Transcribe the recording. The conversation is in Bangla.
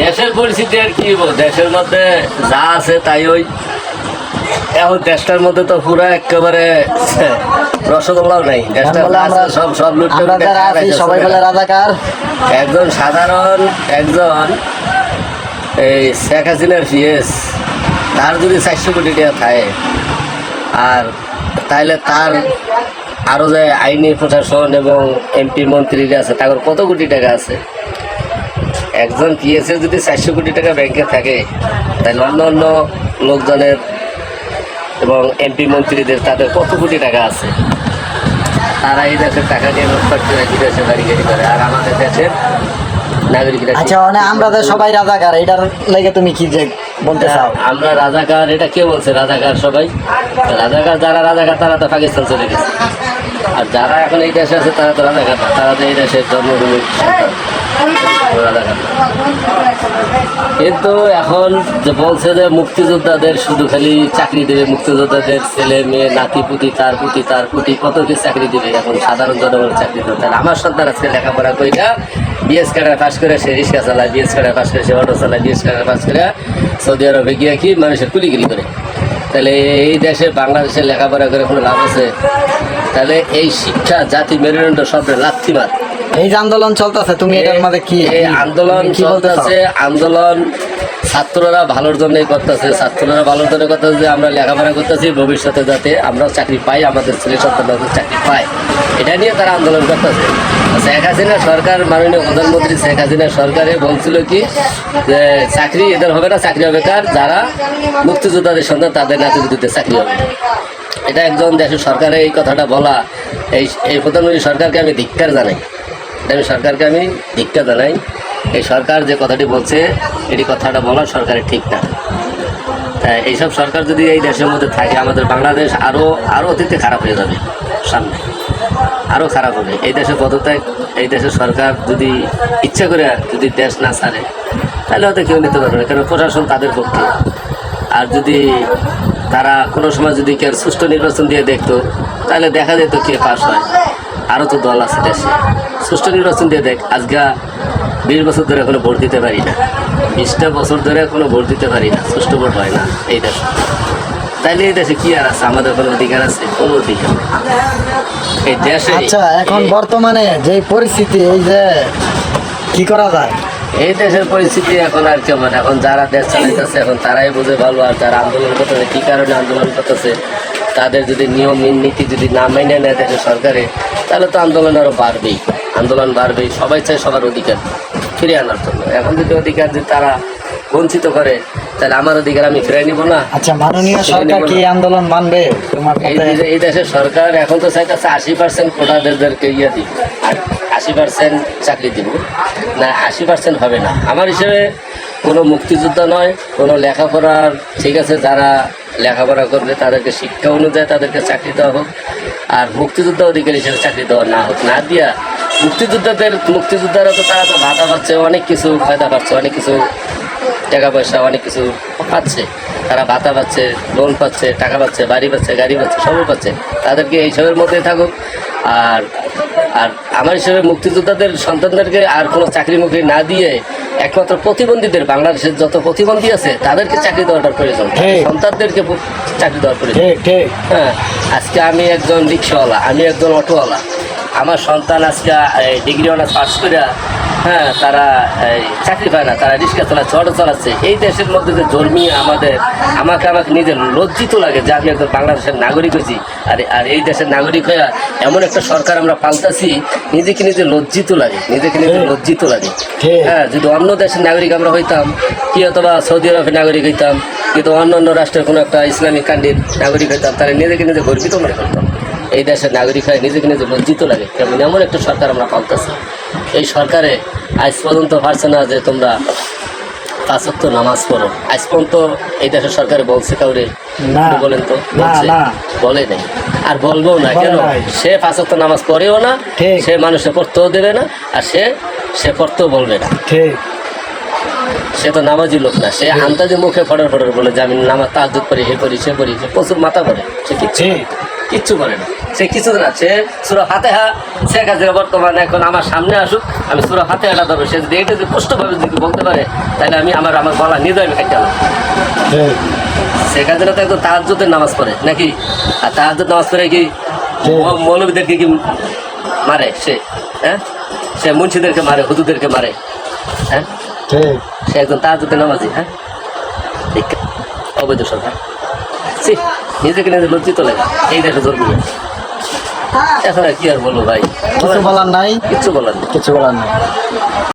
দেশের পরিস্থিতি আর কি দেশের মধ্যে যা আছে তাই ওই। এখন দেশটার মধ্যে তো পুরো একেবারে রসগোল্লাও নাই। সব সব সবাই বলে রাজাকার। একজন সাধারণ একজন এই শেখ হাসিনার পিএস। তার যদি চারশো কোটি টাকা থাকে আর তাহলে তার আরও যে আইনি প্রশাসন এবং এমপি মন্ত্রীরা আছে তাদের কত কোটি টাকা আছে? একজন পিএস এর যদি চারশো কোটি টাকা ব্যাংকে থাকে তাহলে অন্য অন্য লোকজনের এবং এমপি মন্ত্রীদের তাদের কত কোটি টাকা আছে? তারা এই দেশের টাকা নিয়ে লুটপাট করে বিদেশে গাড়ি করে আর আমাদের দেশের নাগরিকরা আচ্ছা মানে আমরা তো সবাই রাজাকার এটার লেগে তুমি কি যে বলতে চাও? আমরা রাজাকার এটা কে বলছে? রাজাকার সবাই? রাজাকার যারা রাজাকার তারা তো পাকিস্তান চলে গেছে। আর যারা এখন এই দেশে আছে তারা তো রাজাকার। তারা তো এই দেশের জন্মভূমি। সন্তান। কিন্তু এখন যে বলছে যে মুক্তিযোদ্ধাদের শুধু খালি চাকরি দেবে, মুক্তিযোদ্ধাদের ছেলে, মেয়ে, নাতি, পুতি, তার পুতি তার পুতি, কত কি চাকরি দিবে? এখন সাধারণ জনগণের চাকরি দেবে আমার সন্তান আজকে লেখাপড়া কইরা বিএস কার্ডার পাস করে সে রিক্সা চালায় বিএস কার্ডার পাস করে সে অটো চালায় বিএস কার্ডার পাস করে সৌদি আরবে গিয়ে কি মানুষের কুলিগিরি করে। তাহলে এই দেশে বাংলাদেশে লেখাপড়া করে কোনো লাভ আছে? তাহলে এই শিক্ষা, জাতি মেরুদণ্ড শব্দের লাথি মার। এই যে আন্দোলন চলতেছে তুমি এটার মধ্যে কি এই আন্দোলন কি বলতে চাও? চলতেছে আন্দোলন ছাত্ররা ভালোর জন্যই করতেছে ছাত্ররা ভালোর জন্য করতেছে যে আমরা লেখাপড়া করতেছি ভবিষ্যতে যাতে আমরা চাকরি পাই আমাদের ছেলে সন্তানরা চাকরি পায়। এটা নিয়ে তারা আন্দোলন করতেছে। শেখ হাসিনা সরকার মাননীয় প্রধানমন্ত্রী শেখ হাসিনা সরকারে বলছিল কি যে চাকরি এদের হবে না চাকরি হবে কার? যারা মুক্তিযোদ্ধাদের সন্তান তাদের নাতিপুতিতে চাকরি হবে। এটা একজন দেশের সরকারের এই কথাটা বলা এই এই প্রধানমন্ত্রী সরকারকে আমি ধিক্কার জানাই। আমি সরকারকে আমি ধিক্কার জানাই। এই সরকার যে কথাটি বলছে, এটি কথাটা বলা সরকারের ঠিক না। তাই এইসব সরকার যদি এই দেশের মধ্যে থাকে, আমাদের বাংলাদেশ আরও আরও অতীতে খারাপ হয়ে যাবে সামনে। আরও খারাপ হবে। এই দেশের পদত্যাগ, এই দেশের সরকার যদি ইচ্ছা করে যদি দেশ না ছাড়ে, তাহলে হয়তো কেউ নিতে পারবে না। কারণ প্রশাসন তাদের পক্ষে। আর যদি তারা কোনো সময় যদি কেউ সুষ্ঠু নির্বাচন দিয়ে দেখতো, তাহলে দেখা যেত কে পাস হয়। আরও তো দল আছে দেশে। সুষ্ঠু নির্বাচন দিয়ে দেখ আজকে বিশ বছর ধরে এখনও ভোট দিতে পারি না। বিশটা বছর ধরে এখনও ভোট দিতে পারি না সুষ্ঠু ভোট হয় না এই দেশে। তাইলে এই দেশে কি আর আছে? আমাদের কোনো অধিকার আছে? কোনো অধিকার এই দেশে আচ্ছা এখন বর্তমানে যে পরিস্থিতি এই যে কি করা যায়? এই দেশের পরিস্থিতি এখন আর কেমন? এখন যারা দেশ চালাইতেছে এখন তারাই বুঝে ভালো আর যারা আন্দোলন করতেছে কী কারণে আন্দোলন করতেছে তাদের যদি নিয়ম নীতি যদি না মেনে নেয় দেশের সরকারে তাহলে তো আন্দোলন আরও বাড়বেই। আন্দোলন বাড়বেই সবাই চায় সবার অধিকার ফিরে আনার জন্য। এখন যদি অধিকার যদি তারা বঞ্চিত করে তাহলে আমার অধিকার আমি ফিরে নিব না। আচ্ছা মাননীয় সরকার কি এই আন্দোলন মানবে এই দেশের সরকার এখন তো চাইতেছে আশি পার্সেন্ট কোটাদেরকে ইয়ে দিব আর আশি পার্সেন্ট চাকরি দিব। না আশি পার্সেন্ট হবে না। আমার হিসেবে কোনো মুক্তিযোদ্ধা নয় কোনো লেখাপড়ার ঠিক আছে যারা লেখাপড়া করবে তাদেরকে শিক্ষা অনুযায়ী তাদেরকে চাকরি দেওয়া হোক, আর মুক্তিযোদ্ধা অধিকারী হিসেবে চাকরি দেওয়া না হোক, না দিয়া মুক্তিযোদ্ধাদের মুক্তিযোদ্ধারা তো তারা তো ভাতা পাচ্ছে, অনেক কিছু ফায়দা পাচ্ছে, অনেক কিছু টাকা পয়সা, অনেক কিছু পাচ্ছে। তারা ভাতা পাচ্ছে লোন পাচ্ছে, টাকা পাচ্ছে, বাড়ি পাচ্ছে, গাড়ি পাচ্ছে, সবই পাচ্ছে। তাদেরকে এইসবের মধ্যে থাকুক, আর আর আমার হিসেবে মুক্তিযোদ্ধাদের সন্তানদেরকে আর কোনো চাকরি মুকরি না দিয়ে একমাত্র প্রতিবন্ধীদের বাংলাদেশের যত প্রতিবন্ধী আছে তাদেরকে চাকরি দেওয়াটার প্রয়োজন। সন্তানদেরকে চাকরি দেওয়ার প্রয়োজন। হ্যাঁ আজকে আমি একজন রিক্সাওয়ালা আমি একজন অটোওয়ালা। আমার সন্তান আজকে ডিগ্রি অনার্স পাস করে হ্যাঁ তারা এই, চাকরি পায় না তারা রিক্সা চালাচ্ছে অটো চালাচ্ছে। এই দেশের মধ্যে যে জন্মিয়ে আমাদের আমাকে আমাকে নিজের লজ্জিত লাগে যে আমি একজন বাংলাদেশের নাগরিক হয়েছি। আর আর এই দেশের নাগরিক হয়ে এমন একটা সরকার আমরা পাল্টাছি নিজেকে নিজে লজ্জিত লাগে নিজেকে নিজে লজ্জিত লাগে। হ্যাঁ। যদি অন্য দেশের নাগরিক আমরা হইতাম কি অথবা সৌদি আরবের নাগরিক হইতাম কিন্তু অন্য অন্য রাষ্ট্রের কোনো একটা ইসলামিক কান্ট্রির নাগরিক হইতাম তাহলে নিজেকে নিজে গর্বিত মনে করতাম। এই দেশের নাগরিক হয়ে নিজেকে নিজে লজ্জিত লাগে কেমন এমন একটা সরকার আমরা পাল্টাছি এই সরকারে আজ পর্যন্ত পারছে না যে তোমরা পাঁচক্ত নামাজ পড়ো। আজ পর্যন্ত এই দেশের সরকারে বলছে কাউরে বলেন তো বলে নাই। আর বলব না কেন। সে পাঁচক্ত নামাজ পড়েও না। সে মানুষে পড়তেও দেবে না আর সে সে পড়তেও বলবে না। ঠিক। সে তো নামাজি লোক না সে আন্তাজে মুখে ফড়র ফড়র বলে যে আমি নামাজ তাহাজুদ করি হে করি সে করি সে প্রচুর মাথা করে সে না। কিচ্ছু করে না। সে কিছু না সে সুরা ফাতেহা শেখ হাসিনা বর্তমানে এখন আমার সামনে আসুক আমি সুরা ফাতেহাটা ধরবো। সে যদি এটা যদি স্পষ্টভাবে যদি বলতে পারে তাহলে আমি আমার আমার গলা আনব ঠিক শেখ হাসিনা তো একদম তাহাজুদের নামাজ পড়ে নাকি? আর তাহাজুদ নামাজ পড়ে কি। মৌলবীদেরকে কি মারে সে? হ্যাঁ? সে মুন্সিদেরকে মারে হুদুদেরকে মারে হ্যাঁ? সে একজন তাহাজুদের নামাজি হ্যাঁ? ঠিক। অবৈধ সরকার। ছি, নিজেকে নিজে লজ্জিত লাগে। এই দেখে জোর করে এখন কি আর বলব ভাই? কিছু বলার নাই। কিছু বলার নাই। কিছু বলার নাই।